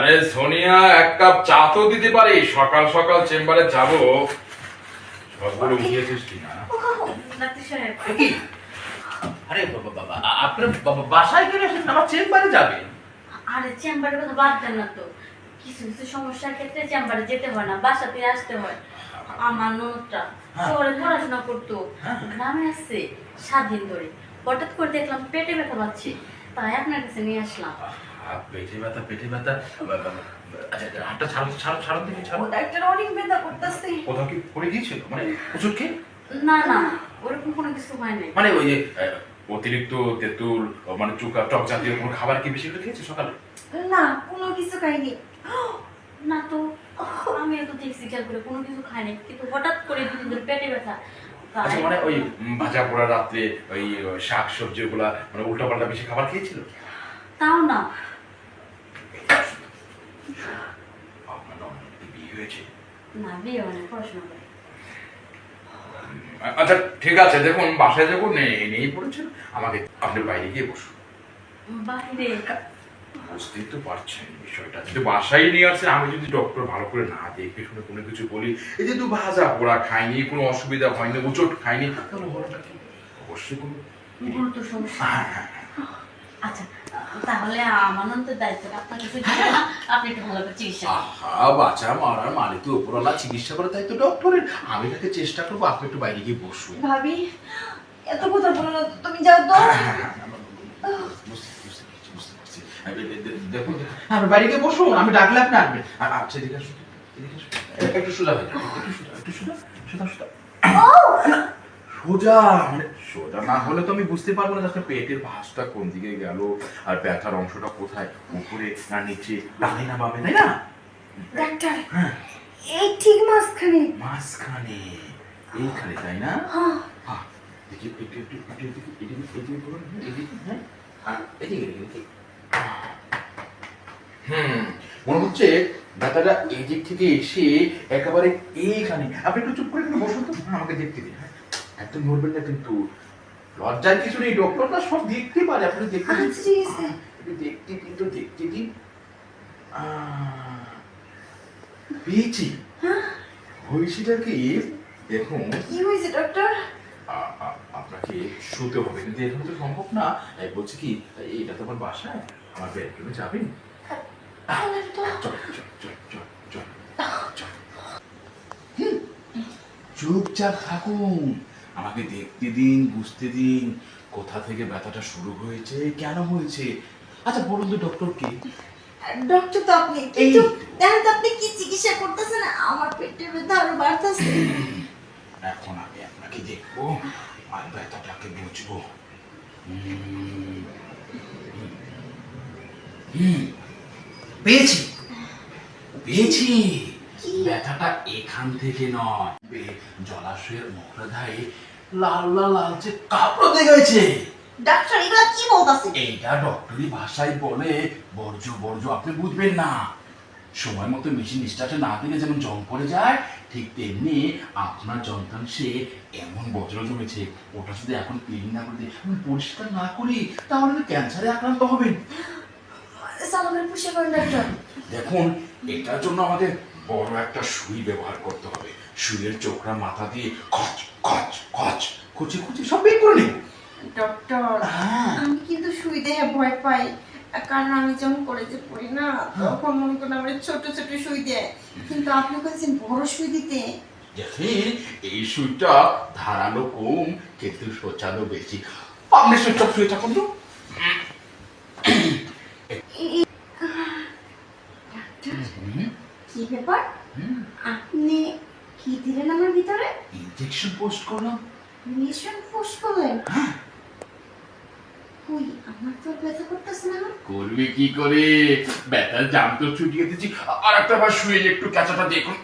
আরে সোনিয়া এক কাপ চা তো দিতে পারি। সকাল সকাল চেম্বারে যাব। সবগুলো উঠিয়েছিস আরে বাবা বাবা আপনার বাবা বাসায় আমার চেম্বারে যাবেন? আরে চেম্বারের কথা বাদ দেন না তো। কিছু কিছু সমস্যার ক্ষেত্রে চেম্বারে যেতে হয় না বাসাতে আসতে হয়। আমার ননদটা শহরে পড়াশোনা করতো গ্রামে আসছে সাত দিন ধরে। হঠাৎ করে দেখলাম পেটে ব্যথা পাচ্ছে। তাই আপনার কাছে নিয়ে আসলাম। পেটে ব্যথা পেটে ব্যথা আচ্ছা আচ্ছা, হাতটা ছাড়ো ছাড়ো ছাড়ো দেখি ছাড়ো ডাক্তার অনেক ব্যথা করতেছে কোথাও কি পড়ে গিয়েছিল? মানে ওষুধ খেয়ে? না না ওরকম কোনো কিছু হয় নাই। মানে ওই যে অতিরিক্ত তেঁতুল মানে চুকা টক জাতীয় কোনো খাবার কি বেশি করে খেয়েছে সকালে? না কোনো কিছু খাইনি। না তো আমি তো দেখছি খেয়াল করে কোনো কিছু খাই নাই। কিন্তু হঠাৎ করে দুদিন ধরে পেটে ব্যথা। আচ্ছা মানে ওই ভাজা পোড়া রাত্রে ওই শাক সবজি ওগুলা মানে উল্টা পাল্টা বেশি খাবার খেয়েছিল? তাও না আপনার ননদের বিয়ে হয়েছে না বিয়ে হয় না পড়াশোনা করে আচ্ছা ঠিক আছে দেখুন বাসায় যাব নেই নেই পড়েছেন আমাকে আপনি বাইরে গিয়ে বসুন। বাইরে? বুঝতেই তো পারছেন বিষয়টা। যদি বাসায় নিয়ে আসছে আমি যদি ডক্টর ভালো করে না দেখে শুনে কোনো কিছু বলি এই যে দু ভাজা পোড়া খাইনি কোনো অসুবিধা হয়নি উচট খাইনি তাহলে অবশ্যই কোনো সমস্যা। হ্যাঁ, হ্যাঁ, আচ্ছা তাহলে আমার নন্দের দায়িত্ব আপনার কাছে আপনি একটু ভালো করে চিকিৎসা আহা বাচ্চা মারার মালিক তো উপরওয়ালা চিকিৎসা করে তাই তো ডক্টরের। আমি তাকে চেষ্টা করব আপনি একটু বাইরে গিয়ে বসুন। ভাবি এত কথা বলো না তুমি যাও তো। দেখুন আপনি বাইরে গিয়ে বসুন আমি ডাকলে আপনি আসবেন আর আচ্ছা এদিকে আসুন। এ- একটু সোজা হয়ে যান একটু সোজা একটু সোজা সোজা সোজা সোজা মানে সোজা না হলে তো আমি বুঝতে পারব না যে পেটের ভাঁজটা কোন দিকে গেল আর ব্যথার অংশটা কোথায়? উপরে না নিচে? ডানে না বামে তাই না? ডাক্তার হ্যাঁ। এই ঠিক মাঝখানে। মাঝখানে। এইখানে তাই না? হ্যাঁ। দেখি, একটু, একটু, একটু, এদিকে, এদিকে, এদিকে করুন, এদিকে, হ্যাঁ। এদিকে, এদিকে, এদিকে। হুম, মনে হচ্ছে ব্যথাটা এই দিক থেকে এসে একেবারে এইখানে। আপনি একটু চুপ করে এখানে বসুন তো। হ্যাঁ, আমাকে দেখতে দিন হ্যাঁ। একদম নড়বেন না কিন্তু। লজ্জার কিছু নেই ডক্টর না সব দেখতে পারে আপনি দেখতে আচ্ছা আছে। দেখতে কিন্তু দেখতে দিন। পেয়েছি। হয়েছিটা কি? দেখুন। কি হয়েছে ডক্টর? আপনাকে শুতে হবে কিন্তু এখন তো সম্ভব না। বলছি কি এটা তো আমার বাসায় আমার বেডরুমে যাবেন চুপচাপ থাকুন। আমাকে দেখতে দিন বুঝতে দিন কোথা থেকে ব্যথাটা শুরু হয়েছে কেন হয়েছে? আচ্ছা বলুন তো ডক্টর কে। ডক্টর তো আপনি কিন্তু। দেখেন আপনি কি চিকিৎসা করতেছেন? আমার পেটের ব্যথা আরও বাড়তেছে। এখন আমি আপনাকে দেখব আর ব্যথাটাকে বুঝব। পেয়েছি। পেয়েছি। ব্যথাটা এখান থেকে নয় জলাশয়ের মোহরাধারে লাল লাল লালচে কাপড় দেখেছে ডাক্তার এগুলা কি বলতাছে? এইটা ডক্টরি ভাষায় বলে বর্জ্য বর্জ্য আপনি বুঝবেন না। সময় মতো মেশিন স্টার্টে না দিলে যেমন জং পড়ে যায় ঠিক তেমনি আপনার যন্ত্রাংশে এমন বজ্র জমেছে ওটা যদি এখন ক্লিন না করে পরিষ্কার না করি তাহলে ক্যান্সারে আক্রান্ত হবেন। দেখুন এটার জন্য আমাদের বড় একটা সুই ব্যবহার করতে হবে। সুইয়ের চোখরা মাথা দিয়ে খচ খচ খচ খুচি খুচি সব বের করে নেব। ডক্টর হ্যাঁ। আমি কিন্তু শুই দেহে ভয় পাই। কারণ আমি যখন কলেজে পড়ি না তখন মনে করেন আমার ছোট ছোট শুই দেয় কিন্তু আপনি বলছেন বড় শুই দিতে? দেখেন এই সুইটা ধারালো কম কিন্তু সোচালো বেশি। আপনি সুইটা শুয়ে থাকুন তো। কি ব্যাপার? আপনি কি দিলেন আমার ভিতরে? ইনজেকশন পোস্ট করলাম। মিশন পোস্ট করলেন? হ্যাঁ। কই আমার তো ব্যথা করতেছে না। করবে কি করে? ব্যথার জাম তো ছুটিয়ে দিচ্ছি। আর একটা বার শুয়ে একটু ক্যাচাটা দেখুন।